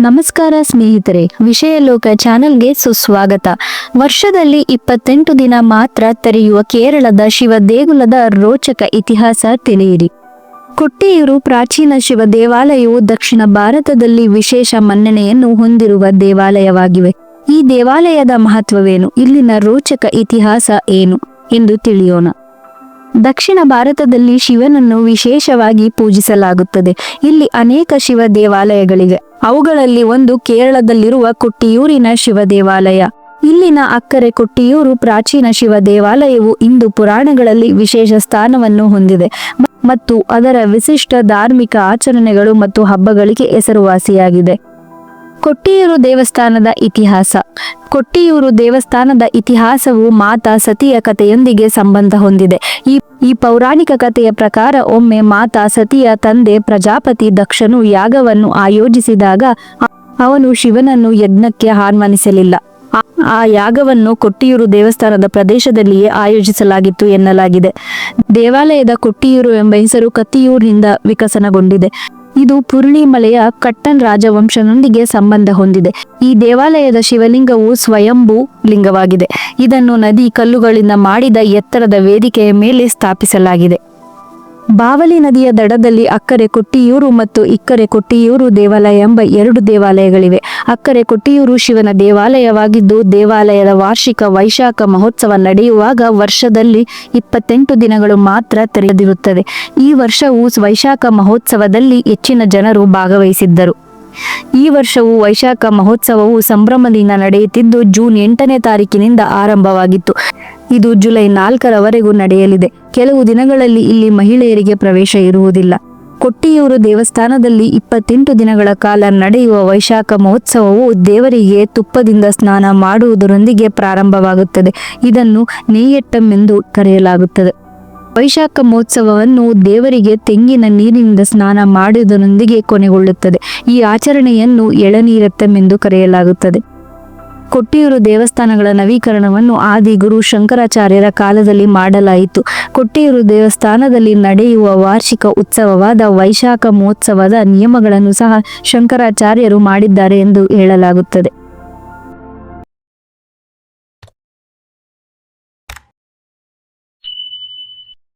ನಮಸ್ಕಾರ ಸ್ನೇಹಿತರೆ, ವಿಷಯ ಲೋಕ ಚಾನೆಲ್ಗೆ ಸುಸ್ವಾಗತ. ವರ್ಷದಲ್ಲಿ ಇಪ್ಪತ್ತೆಂಟು ದಿನ ಮಾತ್ರ ತೆರೆಯುವ ಕೇರಳದ ಶಿವ ದೇಗುಲದ ರೋಚಕ ಇತಿಹಾಸ ತಿಳಿಯಿರಿ. ಕೊಟ್ಟಿಯೂರು ಪ್ರಾಚೀನ ಶಿವ ದೇವಾಲಯವು ದಕ್ಷಿಣ ಭಾರತದಲ್ಲಿ ವಿಶೇಷ ಮನ್ನಣೆಯನ್ನು ಹೊಂದಿರುವ ದೇವಾಲಯವಾಗಿವೆ. ಈ ದೇವಾಲಯದ ಮಹತ್ವವೇನು? ಇಲ್ಲಿನ ರೋಚಕ ಇತಿಹಾಸ ಏನು? ಎಂದು ತಿಳಿಯೋಣ. ದಕ್ಷಿಣ ಭಾರತದಲ್ಲಿ ಶಿವನನ್ನು ವಿಶೇಷವಾಗಿ ಪೂಜಿಸಲಾಗುತ್ತದೆ. ಇಲ್ಲಿ ಅನೇಕ ಶಿವ ದೇವಾಲಯಗಳಿವೆ. ಅವುಗಳಲ್ಲಿ ಒಂದು ಕೇರಳದಲ್ಲಿರುವ ಕೊಟ್ಟಿಯೂರಿನ ಶಿವ ದೇವಾಲಯ. ಇಲ್ಲಿನ ಅಕ್ಕರೆ ಕೊಟ್ಟಿಯೂರು ಪ್ರಾಚೀನ ಶಿವ ದೇವಾಲಯವು ಇಂದು ಪುರಾಣಗಳಲ್ಲಿ ವಿಶೇಷ ಸ್ಥಾನವನ್ನು ಹೊಂದಿದೆ. ಮತ್ತು ಅದರ ವಿಶಿಷ್ಟ ಧಾರ್ಮಿಕ ಆಚರಣೆಗಳು ಮತ್ತು ಹಬ್ಬಗಳಿಗೆ ಹೆಸರುವಾಸಿಯಾಗಿದೆ. ಕೊಟ್ಟಿಯೂರು ದೇವಸ್ಥಾನದ ಇತಿಹಾಸ. ಕೊಟ್ಟಿಯೂರು ದೇವಸ್ಥಾನದ ಇತಿಹಾಸವು ಮಾತಾ ಸತಿಯ ಕಥೆಯೊಂದಿಗೆ ಸಂಬಂಧ ಹೊಂದಿದೆ. ಈ ಈ ಪೌರಾಣಿಕ ಕಥೆಯ ಪ್ರಕಾರ ಒಮ್ಮೆ ಮಾತಾ ಸತಿಯ ತಂದೆ ಪ್ರಜಾಪತಿ ದಕ್ಷನು ಯಾಗವನ್ನು ಆಯೋಜಿಸಿದಾಗ ಅವನು ಶಿವನನ್ನು ಯಜ್ಞಕ್ಕೆ ಆಹ್ವಾನಿಸಲಿಲ್ಲ. ಆ- ಯಾಗವನ್ನು ಕೊಟ್ಟಿಯೂರು ದೇವಸ್ಥಾನದ ಪ್ರದೇಶದಲ್ಲಿಯೇ ಆಯೋಜಿಸಲಾಗಿತ್ತು ಎನ್ನಲಾಗಿದೆ. ದೇವಾಲಯದ ಕೊಟ್ಟಿಯೂರು ಎಂಬ ಹೆಸರು ಕತ್ತಿಯೂರಿನಿಂದ ವಿಕಸನಗೊಂಡಿದೆ. ಇದು ಪುರುಳಿಮಲೆಯ ಕಟ್ಟನ್ ರಾಜವಂಶನೊಂದಿಗೆ ಸಂಬಂಧ ಹೊಂದಿದೆ. ಈ ದೇವಾಲಯದ ಶಿವಲಿಂಗವು ಸ್ವಯಂಭೂ ಲಿಂಗವಾಗಿದೆ. ಇದನ್ನು ನದಿ ಕಲ್ಲುಗಳಿಂದ ಮಾಡಿದ ಎತ್ತರದ ವೇದಿಕೆಯ ಮೇಲೆ ಸ್ಥಾಪಿಸಲಾಗಿದೆ. ಬಾವಲಿ ನದಿಯ ದಡದಲ್ಲಿ ಅಕ್ಕರೆ ಕೊಟ್ಟಿಯೂರು ಮತ್ತು ಇಕ್ಕರೆ ಕೊಟ್ಟಿಯೂರು ದೇವಾಲಯ ಎಂಬ ಎರಡು ದೇವಾಲಯಗಳಿವೆ. ಅಕ್ಕರೆ ಕೊಟ್ಟಿಯೂರು ಶಿವನ ದೇವಾಲಯವಾಗಿದ್ದು, ದೇವಾಲಯದ ವಾರ್ಷಿಕ ವೈಶಾಖ ಮಹೋತ್ಸವ ನಡೆಯುವಾಗ ವರ್ಷದಲ್ಲಿ ಇಪ್ಪತ್ತೆಂಟು ದಿನಗಳು ಮಾತ್ರ ತೆರೆದಿರುತ್ತದೆ. ಈ ವರ್ಷವೂ ವೈಶಾಖ ಮಹೋತ್ಸವದಲ್ಲಿ ಹೆಚ್ಚಿನ ಜನರು ಭಾಗವಹಿಸಿದ್ದರು. ಈ ವರ್ಷವೂ ವೈಶಾಖ ಮಹೋತ್ಸವವು ಸಂಭ್ರಮದಿಂದ ನಡೆಯುತ್ತಿದ್ದು, ಜೂನ್ ಎಂಟನೇ ತಾರೀಕಿನಿಂದ ಆರಂಭವಾಗಿತ್ತು. ಇದು ಜುಲೈ ನಾಲ್ಕರವರೆಗೂ ನಡೆಯಲಿದೆ. ಕೆಲವು ದಿನಗಳಲ್ಲಿ ಇಲ್ಲಿ ಮಹಿಳೆಯರಿಗೆ ಪ್ರವೇಶ ಇರುವುದಿಲ್ಲ. ಕೊಟ್ಟಿಯೂರು ದೇವಸ್ಥಾನದಲ್ಲಿ ಇಪ್ಪತ್ತೆಂಟು ದಿನಗಳ ಕಾಲ ನಡೆಯುವ ವೈಶಾಖ ಮಹೋತ್ಸವವು ದೇವರಿಗೆ ತುಪ್ಪದಿಂದ ಸ್ನಾನ ಮಾಡುವುದರೊಂದಿಗೆ ಪ್ರಾರಂಭವಾಗುತ್ತದೆ. ಇದನ್ನು ನೇಯಟ್ಟಂ ಎಂದು ಕರೆಯಲಾಗುತ್ತದೆ. ವೈಶಾಖ ಮಹೋತ್ಸವವನ್ನು ದೇವರಿಗೆ ತೆಂಗಿನ ನೀರಿನಿಂದ ಸ್ನಾನ ಮಾಡುವುದರೊಂದಿಗೆ ಕೊನೆಗೊಳ್ಳುತ್ತದೆ. ಈ ಆಚರಣೆಯನ್ನು ಎಳನೀರತ್ತಂ ಎಂದು ಕರೆಯಲಾಗುತ್ತದೆ. ಕೊಟ್ಟಿಯೂರು ದೇವಸ್ಥಾನಗಳ ನವೀಕರಣವನ್ನು ಆದಿ ಗುರು ಶಂಕರಾಚಾರ್ಯರ ಕಾಲದಲ್ಲಿ ಮಾಡಲಾಯಿತು. ಕೊಟ್ಟಿಯೂರು ದೇವಸ್ಥಾನದಲ್ಲಿ ನಡೆಯುವ ವಾರ್ಷಿಕ ಉತ್ಸವವಾದ ವೈಶಾಖ ಮಹೋತ್ಸವದ ನಿಯಮಗಳನ್ನು ಸಹ ಶಂಕರಾಚಾರ್ಯರು ಮಾಡಿದ್ದಾರೆ ಎಂದು ಹೇಳಲಾಗುತ್ತದೆ.